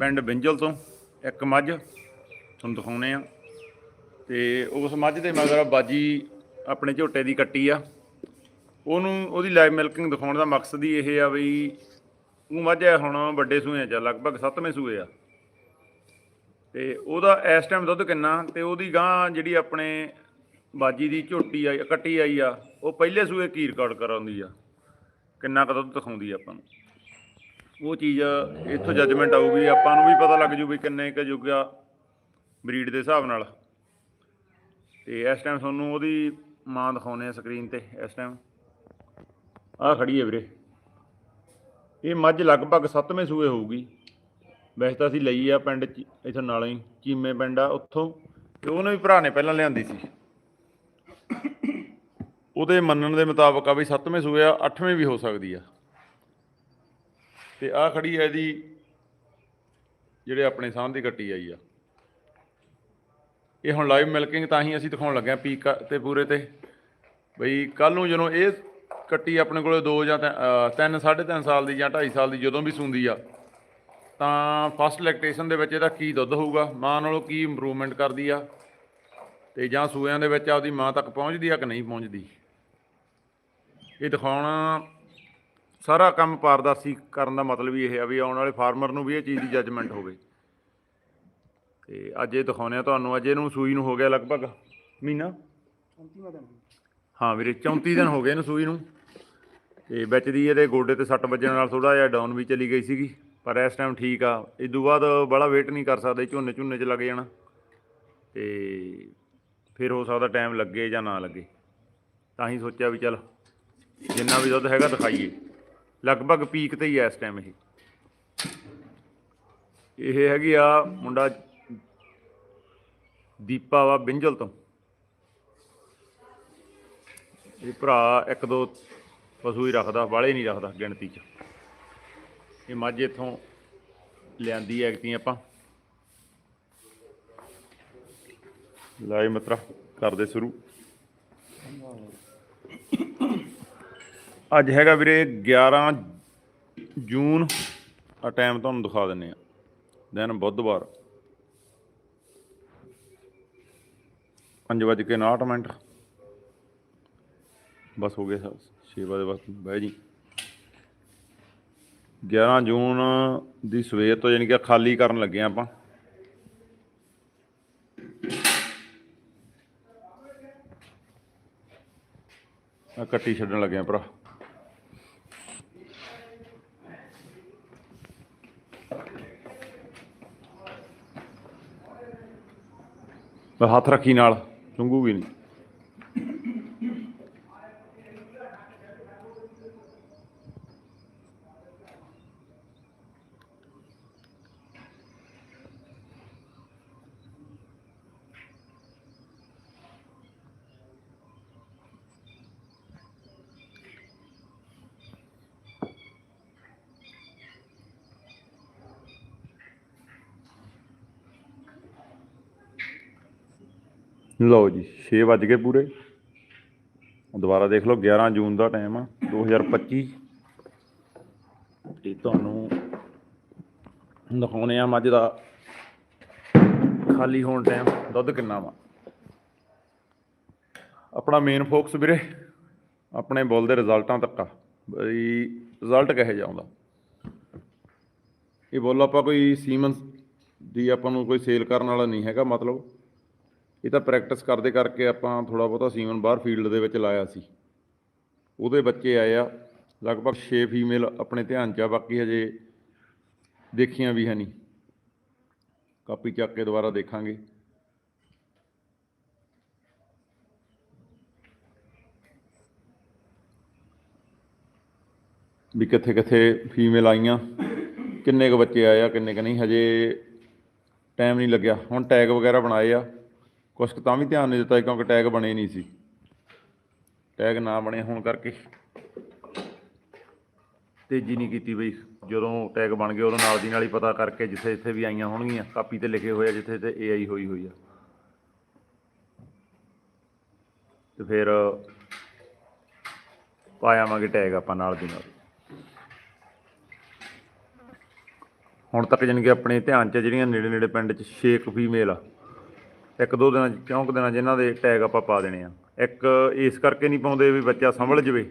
ਪਿੰਡ ਬਿੰਜਲ ਤੋਂ ਇੱਕ ਮੱਝ ਤੁਹਾਨੂੰ ਦਿਖਾਉਣੇ ਆ। ਤੇ ਉਸ ਮੱਝ ਦੇ ਮਗਰ ਬਾਜੀ ਆਪਣੇ ਝੋਟੇ ਦੀ ਕੱਟੀ ਆ। ਉਹਨੂੰ ਉਹਦੀ ਲਾਈਵ ਮਿਲਕਿੰਗ ਦਿਖਾਉਣ ਦਾ ਮਕਸਦ ਹੀ ਇਹ ਆ ਵੀ ਉਹ ਮੱਝ ਹੈ ਹੁਣ ਵੱਡੇ ਸੂਏ ਚ ਆ, ਲਗਭਗ 7ਵੇਂ ਸੂਏ ਆ। ਤੇ ਉਹਦਾ ਇਸ ਟਾਈਮ ਦੁੱਧ ਕਿੰਨਾ? ਤੇ ਉਹਦੀ ਗਾਂ ਜਿਹੜੀ ਆਪਣੇ ਬਾਜੀ ਦੀ ਝੋਟੀ ਆਈ ਕੱਟੀ ਆਈ ਆ ਉਹ ਪਹਿਲੇ ਸੂਏ ਕੀ ਰਿਕਾਰਡ ਕਰਾਉਂਦੀ ਆ। ਕਿੰਨਾ ਕੁ ਦੁੱਧ ਦਿਖਾਉਂਦੀ ਆ ਆਪਾਂ ਨੂੰ? ਉਹ ਚੀਜ਼ ਇੱਥੋਂ ਜੱਜਮੈਂਟ ਆਊਗੀ, ਆਪਾਂ ਨੂੰ ਵੀ ਪਤਾ ਲੱਗ ਜੂ ਵੀ ਕਿੰਨੇ ਕੁ ਜੁਗਾ ਬਰੀਡ ਦੇ ਹਿਸਾਬ ਨਾਲ। ਤੇ ਇਸ ਟਾਈਮ ਤੁਹਾਨੂੰ ਉਹਦੀ ਮਾਂ ਦਿਖਾਉਨੇ ਆ ਸਕਰੀਨ ਤੇ, ਇਸ ਟਾਈਮ ਆਹ ਖੜੀ ਹੈ ਵੀਰੇ। ਇਹ ਮੱਝ ਲਗਭਗ 7ਵੇਂ ਸੂਏ ਹੋਊਗੀ। ਵੈਸੇ ਤਾਂ ਅਸੀਂ ਲਈ ਆ ਪਿੰਡ ਚ, ਇਥੋਂ ਨਾਲੋਂ ਹੀ, ਚੀਮੇ ਪਿੰਡ ਆ ਉੱਥੋਂ। ਤੇ ਉਹਨੇ ਵੀ ਭਰਾ ਨੇ ਪਹਿਲਾਂ ਲਿਆਂਦੀ ਸੀ। ਉਹਦੇ ਮੰਨਣ ਦੇ ਮੁਤਾਬਕ ਆ ਵੀ 7ਵੇਂ ਸੂਏ ਆ 8ਵੇਂ ਵੀ ਹੋ ਸਕਦੀ ਆ। ਤੇ ਆ ਖੜੀ ਹੈ ਇਹਦੀ, ਜਿਹੜੇ ਆਪਣੇ ਸਾਹਮਣੇ ਦੀ ਕੱਟੀ ਆਈ ਆ। ਇਹ ਹੁਣ ਲਾਈਵ ਮਿਲਕਿੰਗ ਤਾਂ ਹੀ ਅਸੀਂ ਦਿਖਾਉਣ ਲੱਗੇ ਆ ਪੀਕ ਤੇ ਪੂਰੇ ਤੇ। ਬਈ ਕੱਲ ਨੂੰ ਜਦੋਂ ਇਹ ਕੱਟੀ ਆਪਣੇ ਕੋਲੇ 2 ਜਾਂ 3 3.5 ਸਾਲ ਦੀ ਜਾਂ 2.5 ਸਾਲ ਦੀ ਜਦੋਂ ਵੀ ਸੂੰਦੀ ਆ, ਤਾਂ ਫਸਟ ਲੈਕਟੇਸ਼ਨ ਦੇ ਵਿੱਚ ਇਹਦਾ ਕੀ ਦੁੱਧ ਹੋਊਗਾ, ਮਾਂ ਨਾਲੋਂ ਕੀ ਇੰਪਰੂਵਮੈਂਟ ਕਰਦੀ ਆ, ਤੇ ਜਾਂ ਸੂਇਆਂ ਦੇ ਵਿੱਚ ਆਪਦੀ ਮਾਂ ਤੱਕ ਪਹੁੰਚਦੀ ਆ ਕਿ ਨਹੀਂ ਪਹੁੰਚਦੀ। ਇਹ ਦਿਖਾਉਣਾ ਸਾਰਾ ਕੰਮ ਪਾਰਦਰਸ਼ੀ ਕਰਨ ਦਾ ਮਤਲਬ ਹੀ ਇਹ ਆ ਵੀ ਆਉਣ ਵਾਲੇ ਫਾਰਮਰ ਨੂੰ ਵੀ ਇਹ ਚੀਜ਼ ਦੀ ਜੱਜਮੈਂਟ ਹੋਵੇ। ਤੇ ਅੱਜ ਇਹ ਦਿਖਾਉਨੇ ਆ ਤੁਹਾਨੂੰ ਅੱਜ ਇਹਨੂੰ ਸੂਈ ਨੂੰ ਹੋ ਗਿਆ ਲਗਭਗ ਮਹੀਨਾ? ਹਾਂ ਵੀਰੇ 34 ਦਿਨ ਹੋ ਗਏ ਇਹਨੂੰ ਸੂਈ ਨੂੰ। ਤੇ ਵਿੱਚ ਦੀ ਇਹਦੇ ਗੋਡੇ ਤੇ ਸੱਟ ਵੱਜਣ ਨਾਲ ਥੋੜਾ ਜਿਹਾ ਡਾਊਨ ਵੀ ਚਲੀ ਗਈ ਸੀਗੀ ਪਰ ਇਸ ਟਾਈਮ ਠੀਕ ਆ। ਇਸ ਤੋਂ ਬਾਅਦ ਬੜਾ ਵੇਟ ਨਹੀਂ ਕਰ ਸਕਦੇ ਝੋਨੇ ਝੁੰਨੇ 'ਚ ਲੱਗ ਜਾਣਾ। ਤੇ ਫਿਰ ਹੋ ਸਕਦਾ ਟਾਈਮ ਲੱਗੇ ਜਾਂ ਨਾ ਲੱਗੇ। ਤਾਂ ਹੀ ਸੋਚਿਆ ਵੀ ਚੱਲ ਜਿੰਨਾ ਵੀ ਦੁੱਧ ਹੈਗਾ ਦਿਖਾਈਏ। ਲਗਭਗ ਪੀਕ ਤੇ ਹੀ ਆ ਇਸ ਟਾਈਮ ਇਹ। ਇਹ ਹੈਗੀ ਆ ਮੁੰਡਾ ਦੀਪਾ ਵਾ ਬਿੰਜਲ ਤੋਂ। ਇਹ ਭਰਾ ਇੱਕ ਦੋ ਪਸ਼ੂ ਹੀ ਰੱਖਦਾ, ਵਾਲੇ ਨਹੀਂ ਰੱਖਦਾ ਗਿਣਤੀ 'ਚ। ਇਹ ਮੱਝ ਇੱਥੋਂ ਲਿਆਂਦੀ ਐਕਤੀ ਆਪਾਂ। ਲਾਈ ਮਤਰਾ, ਕਰਦੇ ਸ਼ੁਰੂ। ਅੱਜ ਹੈਗਾ ਵੀਰੇ 11 ਜੂਨ। ਆ ਟਾਈਮ ਤੁਹਾਨੂੰ ਦਿਖਾ ਦਿੰਨੇ ਆ ਦਿਨ ਬੁੱਧਵਾਰ। 5:59 ਮਿੰਟ। ਬਸ ਹੋ ਗਏ 6 ਵਜੇ ਬਸ ਬਹਿ ਜੀ। 11 ਜੂਨ ਦੀ ਸਵੇਰ ਤੋਂ ਯਾਨੀ ਕਿ ਖਾਲੀ ਕਰਨ ਲੱਗੇ ਆ ਆਪਾਂ। ਕੱਟੀ ਛੱਡਣ ਲੱਗੇ ਆ ਭਰਾ ਬਸ ਹੱਥ ਰੱਖੀ ਨਾਲ ਚੁੰਗੂਗੀ ਨਹੀਂ। ਲਓ ਜੀ 6 ਵੱਜ ਗਏ ਪੂਰੇ। ਦੁਬਾਰਾ ਦੇਖ ਲਓ 11 ਜੂਨ ਦਾ ਟਾਈਮ ਆ 2025 ਤੇ ਤੁਹਾਨੂੰ ਦਿਖਾਉਣੇ ਆ ਮੱਝ ਦਾ ਖਾਲੀ ਹੋਣ ਟਾਈਮ ਦੁੱਧ ਕਿੰਨਾ ਵਾ। ਆਪਣਾ ਮੇਨ ਫੋਕਸ ਵੀਰੇ, ਆਪਣੇ ਬੋਲ ਦੇ ਰਿਜ਼ਲਟਾਂ ਤੱਕ ਆ। ਬਈ ਰਿਜ਼ਲਟ ਕਿਹੋ ਜਿਹਾ ਆਉਂਦਾ? ਇਹ ਬੋਲ ਆਪਾਂ ਕੋਈ ਸੀਮਨ ਦੀ ਆਪਾਂ ਨੂੰ ਕੋਈ ਸੇਲ ਕਰਨ ਵਾਲਾ ਨਹੀਂ ਹੈਗਾ, ਮਤਲਬ ਇਹ ਤਾਂ ਪ੍ਰੈਕਟਿਸ ਕਰਦੇ ਕਰਕੇ ਆਪਾਂ ਥੋੜਾ ਬਹੁਤਾ ਸੀਮਨ ਬਾਹਰ ਫੀਲਡ ਦੇ ਵਿੱਚ ਲਾਇਆ ਸੀ। ਉਹਦੇ ਬੱਚੇ ਆਏ ਆ, ਲਗਭਗ 6 ਫੀਮੇਲ ਆਪਣੇ ਧਿਆਨ 'ਚ ਆ, ਬਾਕੀ ਹਜੇ ਦੇਖੀਆਂ ਵੀ ਹੈ ਨਹੀਂ। ਕਾਪੀ ਚੱਕ ਕੇ ਦੁਬਾਰਾ ਦੇਖਾਂਗੇ। ਵੀ ਕਿੱਥੇ ਕਿੱਥੇ ਫੀਮੇਲ ਆਈਆਂ, ਕਿੰਨੇ ਕੁ ਬੱਚੇ ਆਏ ਆ, ਕਿੰਨੇ ਕੁ ਨਹੀਂ, ਹਜੇ ਟਾਈਮ ਨਹੀਂ ਲੱਗਿਆ। ਹੁਣ ਟੈਗ ਵਗੈਰਾ ਬਣਾਏ ਆ। ਕੁਛ ਕੁ ਤਾਂ ਵੀ ਧਿਆਨ ਨਹੀਂ ਦਿੱਤਾ ਕਿਉਂਕਿ ਟੈਗ ਬਣੇ ਨਹੀਂ ਸੀ। ਟੈਗ ਨਾ ਬਣੇ ਹੋਣ ਕਰਕੇ। ਤੇਜ਼ੀ ਨਹੀਂ ਕੀਤੀ ਬਈ। ਜਦੋਂ ਟੈਗ ਬਣ ਗਏ, ਉਦੋਂ ਨਾਲ ਦੀ ਨਾਲ ਹੀ ਪਤਾ ਕਰਕੇ ਜਿੱਥੇ ਜਿੱਥੇ ਵੀ ਆਈਆਂ ਹੋਣਗੀਆਂ, ਕਾਪੀ ਤੇ ਲਿਖੇ ਹੋਏ ਆ, ਜਿੱਥੇ ਤੇ ਏਆਈ ਹੋਈ ਹੋਈ ਆ। ਤੇ ਫਿਰ ਪਾਇਆਵਾਂਗੇ ਟੈਗ ਆਪਾਂ ਨਾਲ ਦੀ ਨਾਲ। ਹੁਣ ਤੱਕ ਜਾਣੀ ਕਿ ਆਪਣੇ ਧਿਆਨ 'ਚ ਜਿਹੜੀਆਂ ਨੇੜੇ ਨੇੜੇ ਪਿੰਡ 'ਚ 6 ਫੀਮੇਲ ਆ। ਇੱਕ ਦੋ ਦਿਨਾਂ ਚੌਂਕ ਦਿਨਾਂ 'ਚ ਇਹਨਾਂ ਦੇ ਟੈਗ ਆਪਾਂ ਪਾ ਦੇਣੇ ਆ। ਇੱਕ ਇਸ ਕਰਕੇ ਨਹੀਂ ਪਾਉਂਦੇ ਵੀ ਬੱਚਾ ਸੰਭਲ ਜਵੇ।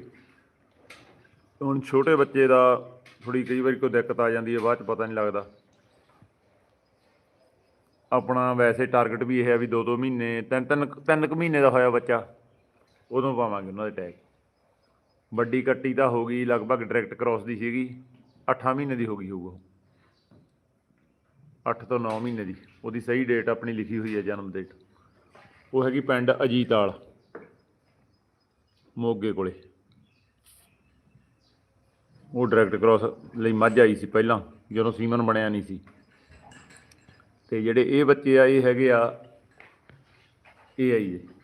ਹੁਣ ਛੋਟੇ ਬੱਚੇ ਦਾ ਥੋੜੀ ਕਈ ਵਾਰੀ ਕੋਈ ਦਿੱਕਤ ਆ ਜਾਂਦੀ ਹੈ, ਬਾਅਦ 'ਚ ਪਤਾ ਨਹੀਂ ਲੱਗਦਾ। ਆਪਣਾ ਵੈਸੇ ਟਾਰਗੇਟ ਵੀ ਇਹ ਹੈ ਵੀ 2-2 ਮਹੀਨੇ, ਤਿੰਨ ਤਿੰਨ ਤਿੰਨ ਕੁ ਮਹੀਨੇ ਦਾ ਹੋਇਆ ਬੱਚਾ। ਉਦੋਂ ਪਾਵਾਂਗੇ ਉਹਨਾਂ ਦੇ ਟੈਗ। ਵੱਡੀ ਕੱਟੀ ਤਾਂ ਹੋ ਗਈ, ਲਗਭਗ ਡਾਇਰੈਕਟ ਕ੍ਰਾਸ ਦੀ ਸੀਗੀ। 8 ਮਹੀਨੇ ਦੀ ਹੋ ਗਈ ਹੋਊ ਉਹ। 8 ਤੋਂ 9 ਮਹੀਨੇ ਦੀ। ਉਹਦੀ ਸਹੀ ਡੇਟ ਆਪਣੀ ਲਿਖੀ ਹੋਈ ਹੈ ਜਨਮ ਡੇਟ ਉਹ ਹੈਗੀ ਪਿੰਡ ਅਜੀਤਾਲ ਮੋਗੇ ਕੋਲੇ। ਉਹ ਡਾਇਰੈਕਟ ਕ੍ਰਾਸ ਲਈ ਮੱਝ ਆਈ ਸੀ ਪਹਿਲਾਂ, ਜਦੋਂ ਸੀਮਨ ਬਣਿਆ ਨਹੀਂ ਸੀ। ਤੇ ਜਿਹੜੇ ਇਹ ਬੱਚੇ ਆ, ਇਹ ਹੈਗੇ ਆ ਇਹ ਆਈ ਹੈ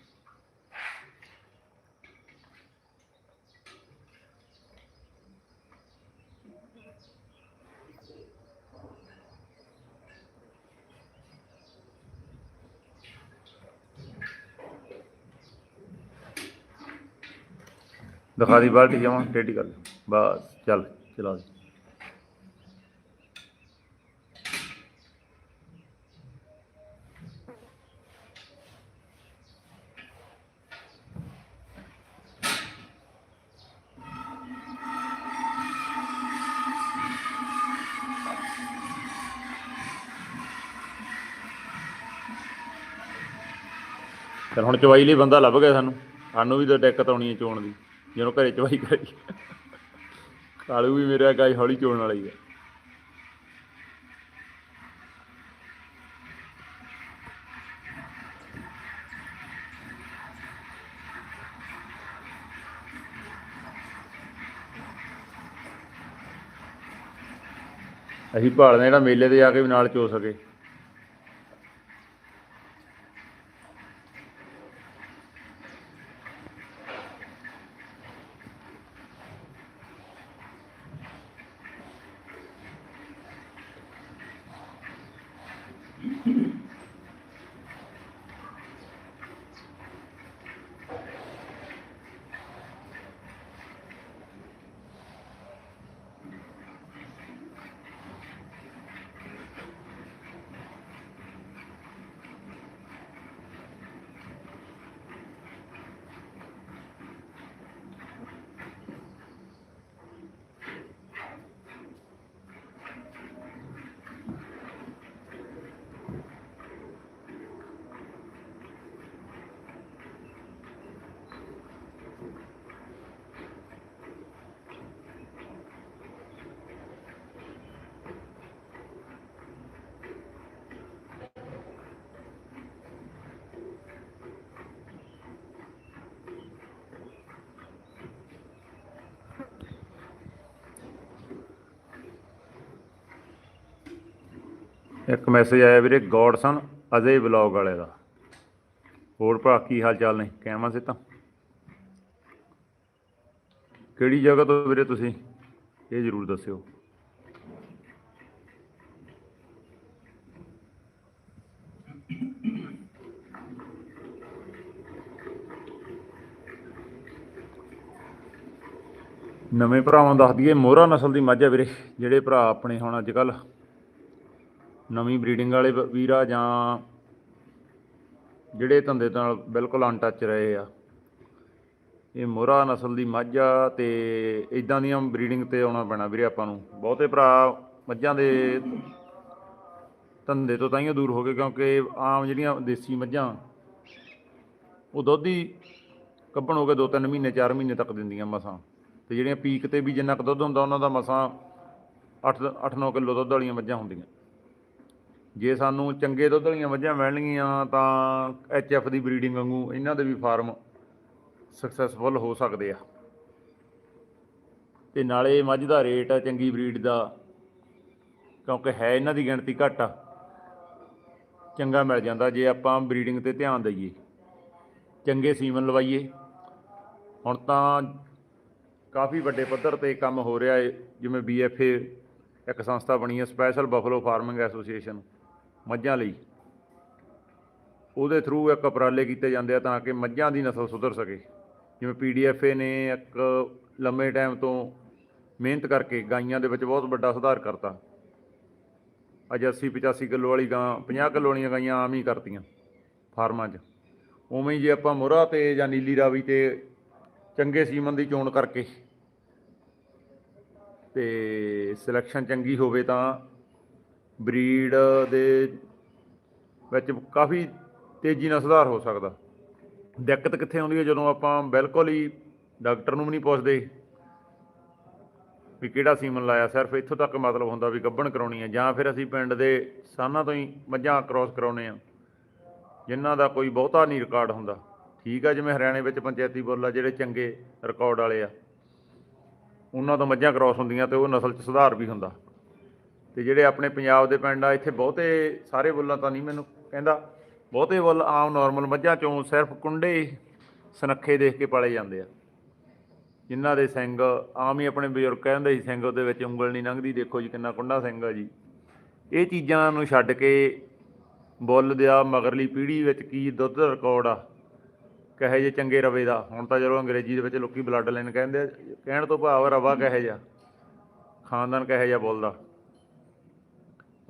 ਦਿਖਾ ਦੀ ਬਾਲਟੀ ਜਾਵਾਂ ਟੇਢੀ ਕਰ ਬਸ, ਚੱਲ, ਚਲਾ ਦੇ। ਚਲ, ਹੁਣ ਚਵਾਈ ਲਈ ਬੰਦਾ ਲੱਭ ਗਿਆ ਸਾਨੂੰ। ਸਾਨੂੰ ਵੀ ਤਾਂ ਦਿੱਕਤ ਆਉਣੀ ਹੈ ਚੋਣ ਦੀ। ਜਦੋਂ ਘਰੇ ਚਵਾਈ ਕਰਾਈ ਕਾਲੂ ਵੀ ਮੇਰਾ ਗਾਈ ਹੌਲੀ ਚੋਣ ਵਾਲਾ ਹੀ ਹੈ ਅਸੀਂ ਭਾਲਦੇ ਜਿਹੜਾ ਮੇਲੇ ਤੇ ਜਾ ਕੇ ਵੀ ਨਾਲ ਚੋ ਸਕੇ। Mm-hmm. ਇੱਕ ਮੈਸੇਜ ਆਇਆ ਵੀਰੇ ਗੋਡਸਨ ਅਜੇ ਵਲੌਗ ਵਾਲੇ ਦਾ। ਹੋਰ ਭਰਾ, ਕੀ ਹਾਲ ਚਾਲ ਨੇ? ਕਹਿਮਾ ਸੇ ਤਾਂ ਕਿਹੜੀ ਜਗ੍ਹਾ ਤੋਂ ਵੀਰੇ ਤੁਸੀਂ? ਇਹ ਜ਼ਰੂਰ ਦੱਸਿਓ। ਨਵੇਂ ਭਰਾਵਾਂ ਨੂੰ ਦੱਸ ਦਈਏ, ਮੋਹਰਾ ਨਸਲ ਦੀ ਮੱਝ ਹੈ ਵੀਰੇ, ਜਿਹੜੇ ਭਰਾ ਆਪਣੇ ਹੁਣ ਅੱਜ ਕੱਲ੍ਹ ਨਵੀਂ ਬਰੀਡਿੰਗ ਵਾਲੇ ਵੀਰ ਆ ਜਾਂ ਜਿਹੜੇ ਧੰਦੇ ਨਾਲ ਬਿਲਕੁਲ ਅਨਟੱਚ ਰਹੇ ਆ। ਇਹ ਮੋਹਰਾ ਨਸਲ ਦੀ ਮੱਝ ਆ ਤੇ ਇਦਾਂ ਦੀਆਂ ਬਰੀਡਿੰਗ ਤੇ ਆਉਣਾ ਪੈਣਾ ਵੀਰੇ ਆਪਾਂ ਨੂੰ। ਬਹੁਤੇ ਭਰਾ ਮੱਝਾਂ ਦੇ ਧੰਦੇ ਤੋਂ ਤਾਈਓ ਦੂਰ ਹੋ ਗਏ ਕਿਉਂਕਿ ਆਮ ਜਿਹੜੀਆਂ ਦੇਸੀ ਮੱਝਾਂ, ਉਹ ਦੁੱਧ ਹੀ ਕੱਢਣ ਹੋ ਕੇ 2-3 ਮਹੀਨੇ 4 ਮਹੀਨੇ ਤੱਕ ਦਿੰਦੀਆਂ ਮਸਾਂ। ਤੇ ਜਿਹੜੀਆਂ ਪੀਕ ਤੇ ਵੀ ਜਿੰਨਾ ਕੁ ਦੁੱਧ ਹੁੰਦਾ, ਉਹਨਾਂ ਦਾ ਮਸਾਂ 8 8-9 ਕਿਲੋ ਦੁੱਧ ਵਾਲੀਆਂ ਮੱਝਾਂ ਹੁੰਦੀਆਂ। ਜੇ ਸਾਨੂੰ ਚੰਗੇ ਦੁੱਧ ਵਾਲੀਆਂ ਮੱਝਾਂ ਮਿਲਣਗੀਆਂ ਤਾਂ ਐਚਐਫ ਦੀ ਬਰੀਡਿੰਗ ਵਾਂਗੂ ਇਹਨਾਂ ਦੇ ਵੀ ਫਾਰਮ ਸਕਸੈਸਫੁਲ ਹੋ ਸਕਦੇ ਆ। ਤੇ ਨਾਲੇ ਮੱਝ ਦਾ ਰੇਟ ਆ ਚੰਗੀ ਬਰੀਡ ਦਾ, ਕਿਉਂਕਿ ਹੈ ਇਹਨਾਂ ਦੀ ਗਿਣਤੀ ਘੱਟ ਆ। ਚੰਗਾ ਮਿਲ ਜਾਂਦਾ, ਜੇ ਆਪਾਂ ਬਰੀਡਿੰਗ ਤੇ ਧਿਆਨ ਦਈਏ। ਚੰਗੇ ਸੀਮਨ ਲਵਾਈਏ। ਹੁਣ ਤਾਂ ਕਾਫੀ ਵੱਡੇ ਪੱਧਰ ਤੇ ਕੰਮ ਹੋ ਰਿਹਾ ਹੈ ਜਿਵੇਂ ਬੀਐਫਏ ਇੱਕ ਸੰਸਥਾ ਬਣੀ ਹੈ ਸਪੈਸ਼ਲ ਬਫਲੋ ਫਾਰਮਿੰਗ ਐਸੋਸੀਏਸ਼ਨ ਮੱਝਾਂ ਲਈ। ਉਹਦੇ ਥਰੂ ਇੱਕ ਉਪਰਾਲੇ ਕੀਤੇ ਜਾਂਦੇ ਆ ਤਾਂ ਕਿ ਮੱਝਾਂ ਦੀ ਨਸਲ ਸੁਧਰ ਸਕੇ। ਜਿਵੇਂ ਪੀਡੀਐਫਏ ਨੇ ਇੱਕ ਲੰਮੇ ਟਾਈਮ ਤੋਂ ਮਿਹਨਤ ਕਰਕੇ ਗਾਈਆਂ ਦੇ ਵਿੱਚ ਬਹੁਤ ਵੱਡਾ ਸੁਧਾਰ ਕਰਤਾ। ਅੱਜ 80 85 ਕਿਲੋ ਵਾਲੀ ਗਾਂ 50 ਕਿਲੋ ਵਾਲੀਆਂ ਗਾਈਆਂ ਆਮ ਹੀ ਕਰਤੀਆਂ ਫਾਰਮਾਂ 'ਚ। ਉਵੇਂ ਹੀ ਜੇ ਆਪਾਂ ਮੁਰਾ ਤੇ ਜਾਂ ਨੀਲੀ ਰਾਵੀ ਤੇ ਚੰਗੇ ਸੀਮਨ ਦੀ ਚੋਣ ਕਰਕੇ ਤੇ ਸਿਲੈਕਸ਼ਨ ਚੰਗੀ ਹੋਵੇ ਤਾਂ ਬਰੀਡ ਦੇ ਵਿੱਚ ਕਾਫੀ ਤੇਜ਼ੀ ਨਾਲ ਸੁਧਾਰ ਹੋ ਸਕਦਾ। ਦਿੱਕਤ ਕਿੱਥੇ ਆਉਂਦੀ ਹੈ ਜਦੋਂ ਆਪਾਂ ਬਿਲਕੁਲ ਹੀ ਡਾਕਟਰ ਨੂੰ ਵੀ ਨਹੀਂ ਪੁੱਛਦੇ ਵੀ ਕਿਹੜਾ ਸੀਮਨ ਲਾਇਆ, ਸਿਰਫ ਇੱਥੋਂ ਤੱਕ ਮਤਲਬ ਹੁੰਦਾ ਵੀ ਗੱਭਣ ਕਰਾਉਣੀ ਹੈ ਜਾਂ ਫਿਰ ਅਸੀਂ ਪਿੰਡ ਦੇ ਸਾਨਾਂ ਤੋਂ ਹੀ ਮੱਝਾਂ ਕ੍ਰਾਸ ਕਰਾਉਨੇ ਆ ਜਿਨ੍ਹਾਂ ਦਾ ਕੋਈ ਬਹੁਤਾ ਨਹੀਂ ਰਿਕਾਰਡ ਹੁੰਦਾ। ਠੀਕ ਆ, ਜਿਵੇਂ ਹਰਿਆਣੇ ਵਿੱਚ ਪੰਚਾਇਤੀ ਬੁੱਲ ਆ ਜਿਹੜੇ ਚੰਗੇ ਰਿਕਾਰਡ ਵਾਲੇ ਆ, ਉਹਨਾਂ ਤੋਂ ਮੱਝਾਂ ਕ੍ਰਾਸ ਹੁੰਦੀਆਂ ਤੇ ਉਹ ਨਸਲ 'ਚ ਸੁਧਾਰ ਵੀ ਹੁੰਦਾ। ਤੇ ਜਿਹੜੇ ਆਪਣੇ ਪੰਜਾਬ ਦੇ ਪਿੰਡ ਆ, ਇੱਥੇ ਬਹੁਤੇ ਸਾਰੇ ਬੁੱਲਾਂ ਤਾਂ ਨਹੀਂ ਮੈਨੂੰ ਕਹਿੰਦਾ। ਬਹੁਤੇ ਬੁੱਲ ਆਮ ਨਾਰਮਲ ਮੱਝਾਂ ਚੋਂ ਸਿਰਫ ਕੁੰਡੇ ਸਨੱਖੇ ਦੇਖ ਕੇ ਪਾਲੇ ਜਾਂਦੇ ਆ। ਜਿਨ੍ਹਾਂ ਦੇ ਸਿੰਘ ਆਮ ਹੀ ਆਪਣੇ ਬਜ਼ੁਰਗ ਕਹਿੰਦੇ ਸੀ, ਸਿੰਘ ਉਹਦੇ ਵਿੱਚ ਉਂਗਲ ਨਹੀਂ ਲੰਘਦੀ, ਦੇਖੋ ਜੀ ਕਿੰਨਾ ਕੁੰਡਾ ਸਿੰਘ ਆ ਜੀ। ਇਹ ਚੀਜ਼ਾਂ ਨੂੰ ਛੱਡ ਕੇ ਬੁੱਲ ਦਿਆ ਮਗਰਲੀ ਪੀੜ੍ਹੀ ਵਿੱਚ ਕੀ ਦੁੱਧ ਰਿਕਾਰਡ ਆ? ਕਹੇ ਜੇ ਚੰਗੇ ਰਵੇ ਦਾ। ਹੁਣ ਤਾਂ ਜਦੋਂ ਅੰਗਰੇਜ਼ੀ ਦੇ ਵਿੱਚ ਲੋਕੀ ਬਲੱਡ ਲਾਈਨ ਕਹਿੰਦੇ ਆ, ਕਹਿਣ ਤੋਂ ਭਾਵ ਰਵਾ ਕਹੇ ਜਾ ਖਾਨਦਾਨ ਕਹੇ ਜਾ ਬੋਲਦਾ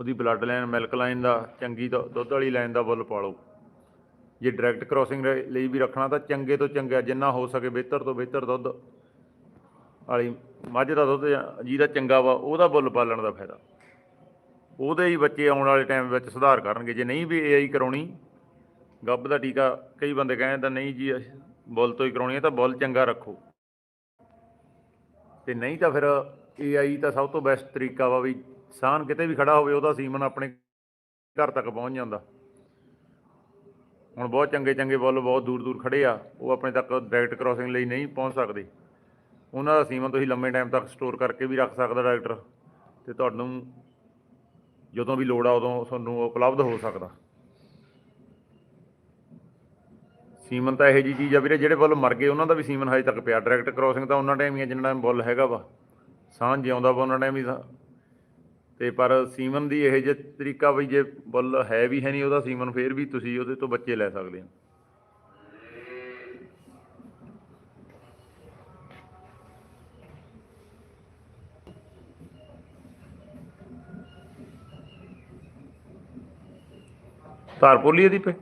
ਉਹਦੀ ਬਲੱਡ ਲਾਈਨ ਮਿਲਕ ਲਾਈਨ ਦਾ, ਚੰਗੀ ਦੁ- ਦੁੱਧ ਵਾਲੀ ਲਾਈਨ ਦਾ ਬੁੱਲ ਪਾਲੋ। ਜੇ ਡਾਇਰੈਕਟ ਕ੍ਰਾਸਿੰਗ ਲਈ ਵੀ ਰੱਖਣਾ ਤਾਂ ਚੰਗੇ ਤੋਂ ਚੰਗਾ, ਜਿੰਨਾ ਹੋ ਸਕੇ ਬਿਹਤਰ ਤੋਂ ਬਿਹਤਰ ਦੁੱਧ। ਵਾਲੀ ਮੱਝ ਦਾ ਦੁੱਧ ਜਿਹਦਾ ਚੰਗਾ ਵਾ, ਉਹਦਾ ਬੁੱਲ ਪਾਲਣ ਦਾ ਫਾਇਦਾ। ਉਹਦੇ ਹੀ ਬੱਚੇ ਆਉਣ ਵਾਲੇ ਟਾਈਮ ਵਿੱਚ ਸੁਧਾਰ ਕਰਨਗੇ। ਜੇ ਨਹੀਂ ਵੀ ਏਆਈ ਕਰਾਉਣੀ, ਗੱਬ ਦਾ ਟੀਕਾ ਕਈ ਬੰਦੇ ਕਹਿੰਦੇ ਤਾਂ ਨਹੀਂ ਜੀ, ਬੁੱਲ ਤੋਂ ਹੀ ਕਰਾਉਣੀ ਹੈ ਤਾਂ ਬੁੱਲ ਚੰਗਾ ਰੱਖੋ। ਤੇ ਨਹੀਂ ਤਾਂ ਫਿਰ ਏਆਈ ਤਾਂ ਸਭ ਤੋਂ ਬੈਸਟ ਤਰੀਕਾ ਵਾ ਵੀ ਸਾਨ ਕਿਤੇ ਵੀ ਖੜਾ ਹੋਵੇ, ਉਹਦਾ ਸੀਮਨ ਆਪਣੇ ਘਰ ਤੱਕ ਪਹੁੰਚ ਜਾਂਦਾ। ਹੁਣ ਬਹੁਤ ਚੰਗੇ ਚੰਗੇ ਬੁੱਲ ਬਹੁਤ ਦੂਰ ਦੂਰ ਖੜੇ ਆ, ਉਹ ਆਪਣੇ ਤੱਕ ਡਾਇਰੈਕਟ ਕ੍ਰਾਸਿੰਗ ਲਈ ਨਹੀਂ ਪਹੁੰਚ ਸਕਦੇ। ਉਹਨਾਂ ਦਾ ਸੀਮਨ ਤੁਸੀਂ ਲੰਮੇ ਟਾਈਮ ਤੱਕ ਸਟੋਰ ਕਰਕੇ ਵੀ ਰੱਖ ਸਕਦਾ ਡਾਕਟਰ ਤੇ ਤੁਹਾਨੂੰ ਜਦੋਂ ਵੀ ਲੋੜ ਆ ਉਦੋਂ ਤੁਹਾਨੂੰ ਉਪਲਬਧ ਹੋ ਸਕਦਾ। ਸੀਮਨ ਤਾਂ ਇਹੋ ਜੀ ਚੀਜ਼ ਆ ਵੀਰੇ, ਜਿਹੜੇ ਬੁੱਲ ਮਰ ਗਏ, ਉਹਨਾਂ ਦਾ ਵੀ ਸੀਮਨ ਹਜੇ ਤੱਕ ਪਿਆ। ਡਾਇਰੈਕਟ ਕ੍ਰਾਸਿੰਗ ਤਾਂ ਉਹਨਾਂ ਟਾਈਮ ਹੀ ਆ, ਜਿੰਨਾ ਟਾਈਮ ਬੁੱਲ ਹੈਗਾ ਵਾ। ਸਾਂਝ ਜਿਉਂਦਾ ਵਾ ਉਹਨਾਂ ਟਾਈਮ ਹੀ ਸਾ- ਤੇ ਪਰ ਸੀਮਨ ਦੀ ਇਹ ਜਿਹਾ ਤਰੀਕਾ ਵੀ ਜੇ ਬੁੱਲ ਹੈ ਵੀ ਹੈ ਨਹੀਂ, ਉਹਦਾ ਸੀਮਨ ਫੇਰ ਵੀ ਤੁਸੀਂ ਉਹਦੇ ਤੋਂ ਬੱਚੇ ਲੈ ਸਕਦੇ ਹੋ। ਧਾਰਪੁਰਲੀ ਇਹਦੀ ਪੇ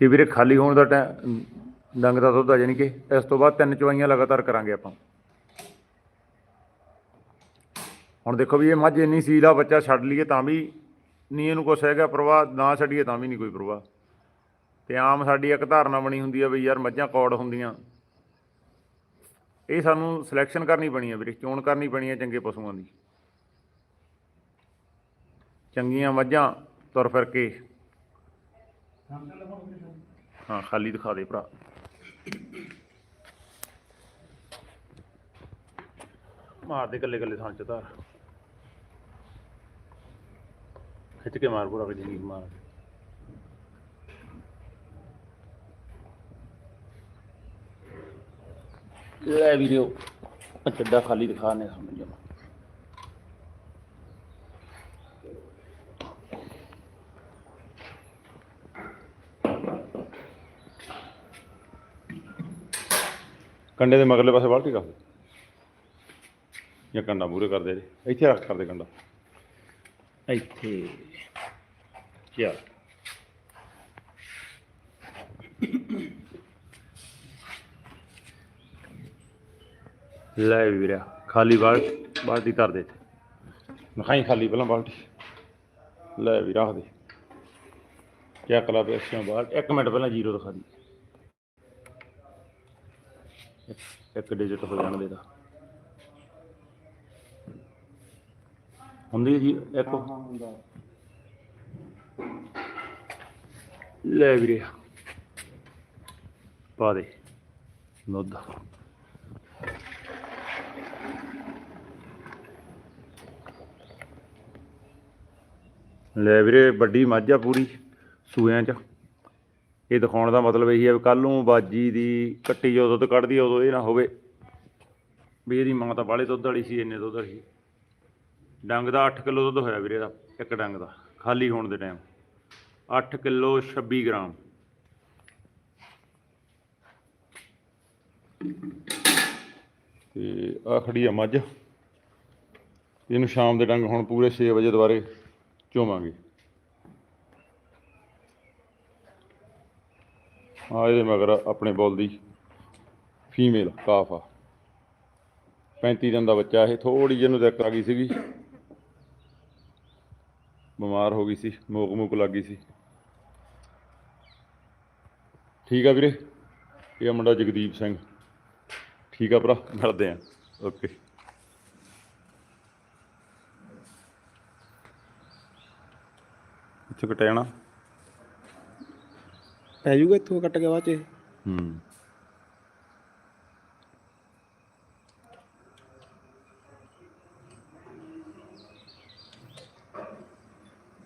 ਇਹ ਵੀਰੇ ਖਾਲੀ ਹੋਣ ਦਾ ਟਾਈਮ ਡੰਗ ਦਾ ਦੁੱਧ ਆ ਜਾਣੀ ਕਿ ਇਸ ਤੋਂ ਬਾਅਦ ਤਿੰਨ ਚਵਾਈਆਂ ਲਗਾਤਾਰ ਕਰਾਂਗੇ ਆਪਾਂ। ਹੁਣ ਦੇਖੋ ਵੀ ਇਹ ਮੱਝ ਇੰਨੀ ਸੀਲ ਆ, ਬੱਚਾ ਛੱਡ ਲਈਏ ਤਾਂ ਵੀ ਨਹੀਂ ਇਹਨੂੰ ਕੁਛ ਹੈਗਾ ਪ੍ਰਵਾਹ, ਨਾ ਛੱਡੀਏ ਤਾਂ ਵੀ ਨਹੀਂ ਕੋਈ ਪ੍ਰਵਾਹ। ਤੇ ਆਮ ਸਾਡੀ ਇੱਕ ਧਾਰਨਾ ਬਣੀ ਹੁੰਦੀ ਆ ਵੀ ਯਾਰ ਮੱਝਾਂ ਕੌੜ ਹੁੰਦੀਆਂ। ਇਹ ਸਾਨੂੰ ਸਿਲੈਕਸ਼ਨ ਕਰਨੀ ਪੈਣੀ ਆ ਵੀਰੇ, ਚੋਣ ਕਰਨੀ ਪੈਣੀ ਆ ਚੰਗੇ ਪਸ਼ੂਆਂ ਦੀ। ਚੰਗੀਆਂ ਮੱਝਾਂ ਤੁਰ ਫਿਰ ਕੇ ਹਾਂ, ਖਾਲੀ ਦਿਖਾ ਦੇ ਭਰਾ। ਮਾਰ ਦੇ ਕੱਲੇ ਕੱਲੇ ਥਾਂ ਚ ਧਾਰ। ਖਿੱਚ ਕੇ ਮਾਰ ਪੂਰਾ ਕਿ ਜਿੰਨੀ ਮਾਰ। ਲੈ ਵੀਡੀਓ ਚੱਡਾ ਖਾਲੀ ਦਿਖਾਣੇ ਸਮਝੋ ਕੰਡੇ ਦੇ ਮਗਰਲੇ ਪਾਸੇ ਬਾਲਟੀ ਰੱਖ ਦੇ। ਜਾਂ ਕੰਡਾ ਮੂਰੇ ਕਰ ਦੇ ਇਹਦੇ। ਇੱਥੇ ਰੱਖ ਕਰ ਦੇ ਕੰਡਾ। ਇੱਥੇ। ਚਲ। ਲੈ ਵੀਰਾ ਖਾਲੀ ਬਾਲ ਬਾਲਟੀ ਧਰ ਦੇ ਨਖਾਈ ਖਾਲੀ ਪਹਿਲਾਂ ਬਾਲਟੀ। ਲੈ ਵੀ ਰੱਖ ਦੇ। ਚੱਕ ਲਾ ਪੇਸ਼ਾਂ ਬਾਲ ਇੱਕ ਮਿੰਟ ਪਹਿਲਾਂ ਜ਼ੀਰੋ ਦਿਖਾ ਦੀ। ਇੱਕ ਡਿਜਿਟ ਹੋ ਜਾਣ ਦੇ ਦਾ ਹੁੰਦੀ ਜੀ ਇੱਕ? ਲੈ ਵੀਰੇ। ਪਾ ਦੇ। ਦੁੱਧ ਲੈ ਵੀਰੇ ਵੱਡੀ ਮੱਝ ਆ ਪੂਰੀ ਸੂਇਆਂ ਚ। ਇਹ ਦਿਖਾਉਣ ਦਾ ਮਤਲਬ ਇਹੀ ਹੈ ਵੀ ਕੱਲ ਨੂੰ ਬਾਜੀ ਦੀ ਕੱਟੀ ਜੋ ਦੁੱਧ ਕੱਢਦੀ ਉਦੋਂ ਇਹ ਨਾ ਹੋਵੇ। ਵੀ ਇਹਦੀ ਮਾਂ ਤਾਂ ਬਾਹਲੇ ਦੁੱਧ ਵਾਲੀ ਸੀ, ਇੰਨੇ ਦੁੱਧ ਵਾਲੀ ਸੀ। ਡੰਗ ਦਾ 8 ਕਿਲੋ ਦੁੱਧ ਹੋਇਆ ਵੀਰੇ ਦਾ ਇੱਕ ਡੰਗ ਦਾ, ਖਾਲੀ ਹੋਣ ਦੇ ਟਾਈਮ 8 ਕਿਲੋ 26 ਗ੍ਰਾਮ। ਤੇ ਆ ਖੜੀ ਆ ਮੱਝ। ਇਹਨੂੰ ਸ਼ਾਮ ਦੇ ਡੰਗ ਹੁਣ ਪੂਰੇ 6 ਵਜੇ ਦੁਬਾਰੇ ਚੋਵਾਂਗੇ। ਆ ਇਹਦੇ ਮਗਰ ਆਪਣੇ ਬੋਲ ਦੀ ਫੀਮੇਲ ਕਾਫ ਆ। 35 ਦਿਨ ਦਾ ਬੱਚਾ ਇਹ ਥੋੜੀ ਜਿਹੀ ਨੂੰ ਦਿੱਕਤ ਆ ਗਈ ਸੀਗੀ। ਬਿਮਾਰ ਹੋ ਗਈ ਸੀ, ਮੋਕ ਮੂਕ ਲੱਗ ਗਈ ਸੀ। ਠੀਕ ਆ ਵੀਰੇ? ਇਹ ਮੁੰਡਾ ਜਗਦੀਪ ਸਿੰਘ। ਠੀਕ ਆ ਭਰਾ, ਮਿਲਦੇ ਆ। ਓਕੇ। ਇੱਥੇ ਕਟਿਆਣਾ ਪੈ ਜਾਊਗਾ ਇੱਥੋਂ ਕੱਟ ਕੇ ਬਾਅਦ ਚ ਇਹ? ਹੂੰ